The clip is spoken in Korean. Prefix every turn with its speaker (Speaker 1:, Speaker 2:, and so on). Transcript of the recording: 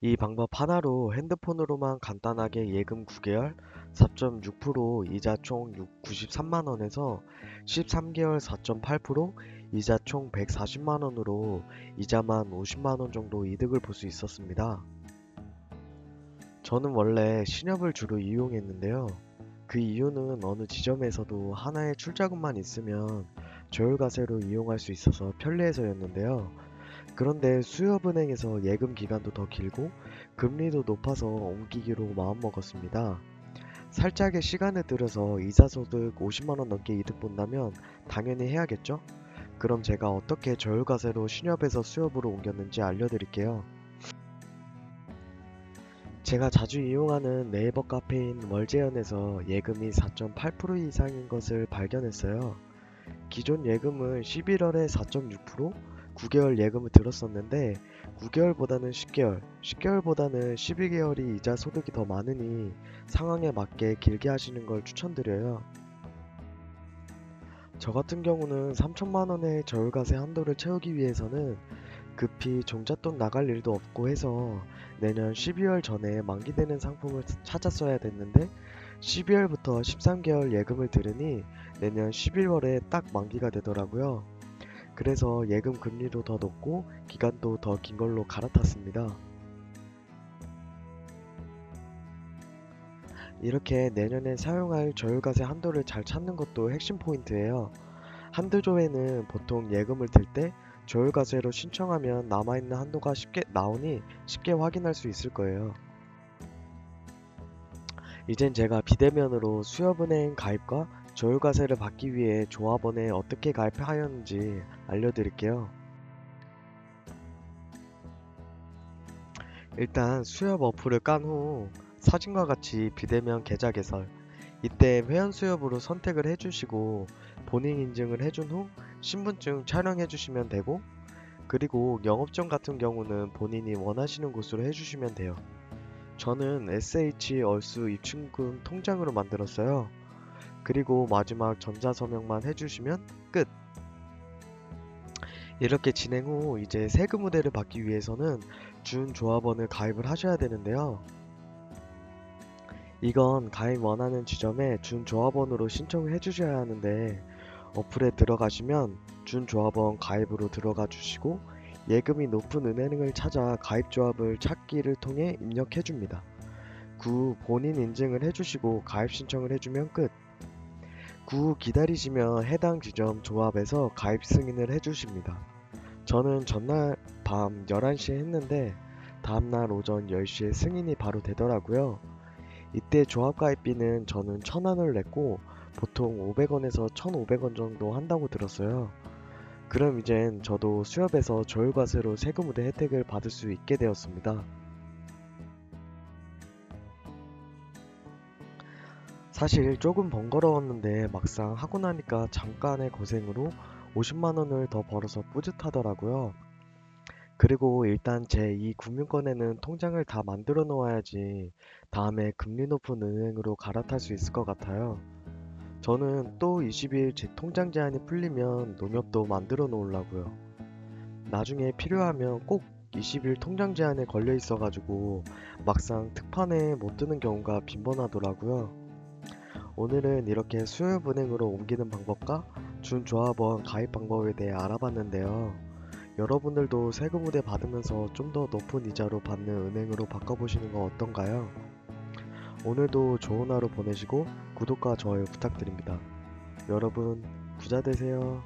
Speaker 1: 이 방법 하나로 핸드폰으로만 간단하게 예금 9개월 4.6% 이자 총 93만원에서 13개월 4.8% 이자 총 140만원으로 이자만 50만원 정도 이득을 볼 수 있었습니다. 저는 원래 신협을 주로 이용했는데요. 그 이유는 어느 지점에서도 하나의 출자금만 있으면 저율과세로 이용할 수 있어서 편리해서였는데요. 그런데 수협은행에서 예금 기간도 더 길고 금리도 높아서 옮기기로 마음먹었습니다. 살짝의 시간을 들여서 이자 소득 50만원 넘게 이득 본다면 당연히 해야겠죠? 그럼 제가 어떻게 저율과세로 신협에서 수협으로 옮겼는지 알려드릴게요. 제가 자주 이용하는 네이버 카페인 월재현에서 예금이 4.8% 이상인 것을 발견했어요. 기존 예금은 11월에 4.6%, 9개월 예금을 들었었는데 9개월보다는 10개월, 10개월보다는 12개월이 이자 소득이 더 많으니 상황에 맞게 길게 하시는 걸 추천드려요. 저 같은 경우는 3천만 원의 저율과세 한도를 채우기 위해서는 급히 종잣돈 나갈 일도 없고 해서 내년 12월 전에 만기되는 상품을 찾았어야 됐는데 12월부터 13개월 예금을 들으니 내년 11월에 딱 만기가 되더라고요. 그래서 예금 금리도 더 높고 기간도 더 긴 걸로 갈아탔습니다. 이렇게 내년에 사용할 저율과세 한도를 잘 찾는 것도 핵심 포인트예요. 한두 조에는 보통 예금을 들 때 저율과세로 신청하면 남아있는 한도가 쉽게 나오니 쉽게 확인할 수 있을 거예요. 이젠 제가 비대면으로 수협은행 가입과 저율과세를 받기 위해 조합원에 어떻게 가입하였는지 알려드릴게요. 일단 수협 어플을 깐 후 사진과 같이 비대면 계좌 개설 이때 회원 수협으로 선택을 해주시고 본인 인증을 해준 후 신분증 촬영해 주시면 되고 그리고 영업증 같은 경우는 본인이 원하시는 곳으로 해주시면 돼요. 저는 SH 얼수 입출금 통장으로 만들었어요. 그리고 마지막 전자서명만 해주시면 끝! 이렇게 진행 후 이제 세금 우대를 받기 위해서는 준 조합원을 가입을 하셔야 되는데요. 이건 가입 원하는 지점에 준 조합원으로 신청을 해주셔야 하는데 어플에 들어가시면 준 조합원 가입으로 들어가 주시고 예금이 높은 은행을 찾아 가입 조합을 찾기를 통해 입력해 줍니다. 그후 본인 인증을 해주시고 가입 신청을 해주면 끝. 그후 기다리시면 해당 지점 조합에서 가입 승인을 해주십니다. 저는 전날 밤 11시에 했는데 다음날 오전 10시에 승인이 바로 되더라고요. 이때 조합 가입비는 저는 1000원을 냈고 보통 500원에서 1500원 정도 한다고 들었어요. 그럼 이젠 저도 수협에서 저율과세로 세금 우대 혜택을 받을 수 있게 되었습니다. 사실 조금 번거로웠는데 막상 하고 나니까 잠깐의 고생으로 50만원을 더 벌어서 뿌듯하더라고요. 그리고 일단 제이 금융권에는 통장을 다 만들어 놓아야지 다음에 금리 높은 은행으로 갈아탈 수 있을 것 같아요. 저는 또 20일 제 통장 제한이 풀리면 농협도 만들어 놓으려고요. 나중에 필요하면 꼭 20일 통장 제한에 걸려 있어가지고 막상 특판에 못 드는 경우가 빈번하더라고요. 오늘은 이렇게 수협은행으로 옮기는 방법과 준조합원 가입 방법에 대해 알아봤는데요. 여러분들도 세금 우대 받으면서 좀 더 높은 이자로 받는 은행으로 바꿔보시는 건 어떤가요? 오늘도 좋은 하루 보내시고 구독과 좋아요 부탁드립니다. 여러분 부자 되세요.